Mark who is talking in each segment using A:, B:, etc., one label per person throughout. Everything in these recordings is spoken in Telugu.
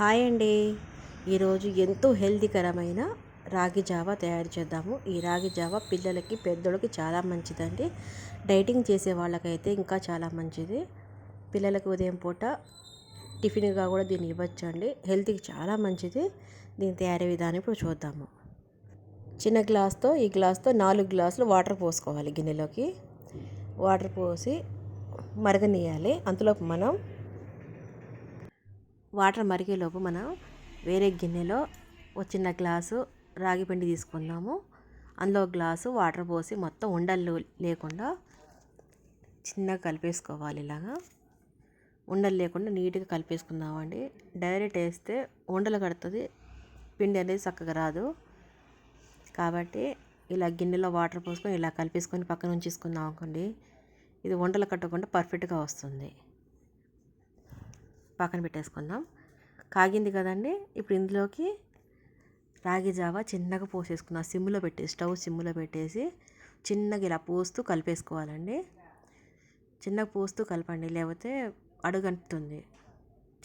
A: హాయ్ అండి. ఈరోజు ఎంతో హెల్తీకరమైన రాగి జావా తయారు చేద్దాము. ఈ రాగి జావా పిల్లలకి పెద్దోళ్ళకి చాలా మంచిదండి. డైటింగ్ చేసే వాళ్ళకైతే ఇంకా చాలా మంచిది. పిల్లలకు ఉదయం పూట టిఫిన్గా కూడా దీన్ని ఇవ్వచ్చు అండి హెల్త్కి చాలా మంచిది. దీని తయారీ విధానం ఇప్పుడు చూద్దాము. చిన్న గ్లాస్తో ఈ గ్లాస్తో నాలుగు గ్లాసులు వాటర్ పోసుకోవాలి గిన్నెలోకి. వాటర్ పోసి మరగనీయాలి అంతలోపు మనం వాటర్ మరిగేలోపు మనం వేరే గిన్నెలో ఒక చిన్న గ్లాసు రాగి పిండి తీసుకుందాము. అందులో గ్లాసు వాటర్ పోసి మొత్తం ఉండలు లేకుండా చిన్నగా కలిపేసుకోవాలి ఇలాగా. ఉండలు లేకుండా నీట్గా కలిపేసుకుందామండి. డైరెక్ట్ వేస్తే ఉండలు కడుతుంది పిండి అనేది చక్కగా రాదు. కాబట్టి ఇలా గిన్నెలో వాటర్ పోసుకొని ఇలా కలిపేసుకొని పక్కన ఉంచేసుకుందాం అనుకోండి ఇది వంటలు కట్టకుండా పర్ఫెక్ట్గా వస్తుంది. పక్కన పెట్టేసుకుందాం. కాగింది కదండి. ఇప్పుడు ఇందులోకి రాగి జావా చిన్నగా పోసేసుకుందాం. సిమ్లో పెట్టేసి స్టవ్ సిమ్లో పెట్టేసి చిన్నగా ఇలా పోస్తూ కలిపేసుకోవాలండి. చిన్నగా పోస్తూ కలపండి. లేకపోతే అడుగంటుతుంది.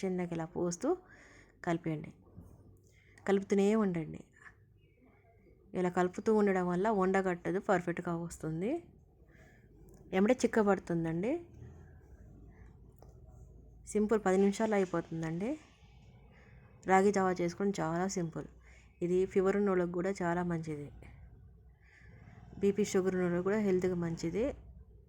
A: చిన్నగా ఇలా పోస్తూ కలిపేయండి. కలుపుతూనే ఉండండి. ఇలా కలుపుతూ ఉండడం వల్ల ఉండగట్టదు పర్ఫెక్ట్గా వస్తుంది. ఎమ్మడే చిక్కబడుతుందండి? సింపుల్ పది నిమిషాలు అయిపోతుందండి. రాగి జావా చేసుకోవడం చాలా సింపుల్. ఇది ఫీవర్ ఉన్న వాళ్ళకి కూడా చాలా మంచిది. బీపీ షుగర్ ఉన్న కూడా హెల్త్కి మంచిది.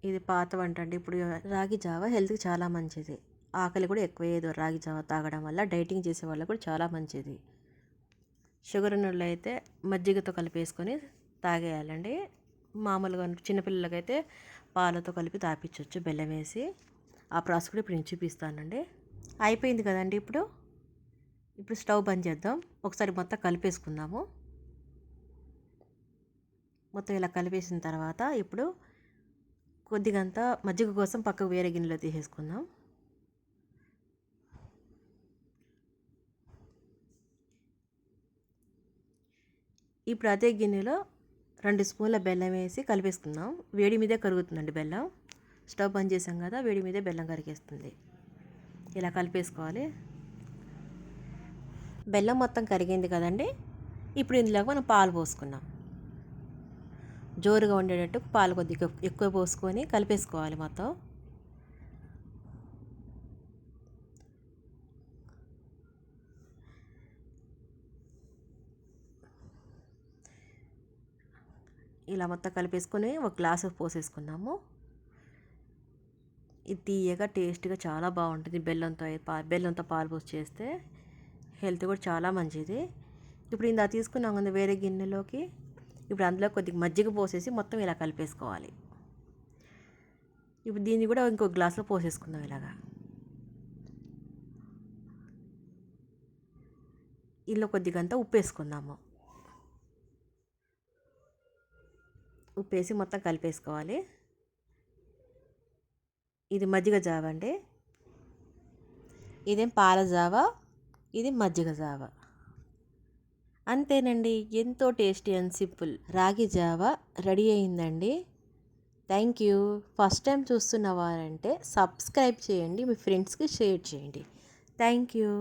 A: ఇది పాత వంట అండి. ఇప్పుడు రాగి జావా హెల్త్కి చాలా మంచిది. ఆకలి కూడా ఎక్కువ అయ్యేది రాగి జావా తాగడం వల్ల. డైటింగ్ చేసే వాళ్ళకి కూడా చాలా మంచిది. షుగర్ ఉన్న అయితే మజ్జిగతో కలిపేసుకొని తాగేయాలండి. మామూలుగా చిన్నపిల్లలకైతే పాలతో కలిపి తాపించవచ్చు బెల్లం వేసి. ఆ ప్రాసెస్ కూడా ఇప్పుడు నేను చూపిస్తానండి. అయిపోయింది కదండి ఇప్పుడు? ఇప్పుడు స్టవ్ బంద్ చేద్దాం. ఒకసారి మొత్తం కలిపేసుకుందాము. మొత్తం ఇలా కలిపేసిన తర్వాత ఇప్పుడు కొద్దిగంత మజ్జిగ కోసం పక్కకు వేరే గిన్నెలో తీసేసుకుందాం. ఇప్పుడు అదే గిన్నెలో రెండు స్పూన్ల బెల్లం వేసి కలిపేసుకుందాం. వేడి మీదే కరుగుతుందండి బెల్లం. స్టవ్ బంద్ చేసాం కదా వేడి మీదే బెల్లం కరిగేస్తుంది. ఇలా కలిపేసుకోవాలి. బెల్లం మొత్తం కరిగింది కదండి ఇప్పుడు ఇందులో మనం పాలు పోసుకున్నాం జోరుగా ఉండేటట్టు పాలు కొద్దిగా ఎక్కువ పోసుకొని కలిపేసుకోవాలి మొత్తం. ఇలా మొత్తం కలిపేసుకొని ఒక గ్లాసు పోసేసుకున్నాము. ఇది తీయగా టేస్ట్గా చాలా బాగుంటుంది. బెల్లంతో బెల్లంతో పాలు పోసి చేస్తే హెల్త్ కూడా చాలా మంచిది. ఇప్పుడు ఇందా తీసుకున్నాం కదా వేరే గిన్నెలోకి. ఇప్పుడు అందులో కొద్దిగా మజ్జిగ పోసేసి మొత్తం ఇలా కలిపేసుకోవాలి. ఇప్పుడు దీన్ని కూడా ఇంకో గ్లాస్లో పోసేసుకుందాం ఇలాగా. ఇందులో కొద్దిగా అంతా ఉప్పు వేసుకుందాము. ఉప్పు వేసి మొత్తం కలిపేసుకోవాలి. ఇది మజ్జిగ జావ అండి. ఇదేం పాల జావ ఇది మజ్జిగ జావ. అంతేనండి ఎంతో టేస్టీ అండ్ సింపుల్. రాగి జావ రెడీ అయిందండి. Thank you. ఫస్ట్ టైం చూస్తున్న వారంటే సబ్స్క్రైబ్ చేయండి మీ ఫ్రెండ్స్కి షేర్ చేయండి. Thank you.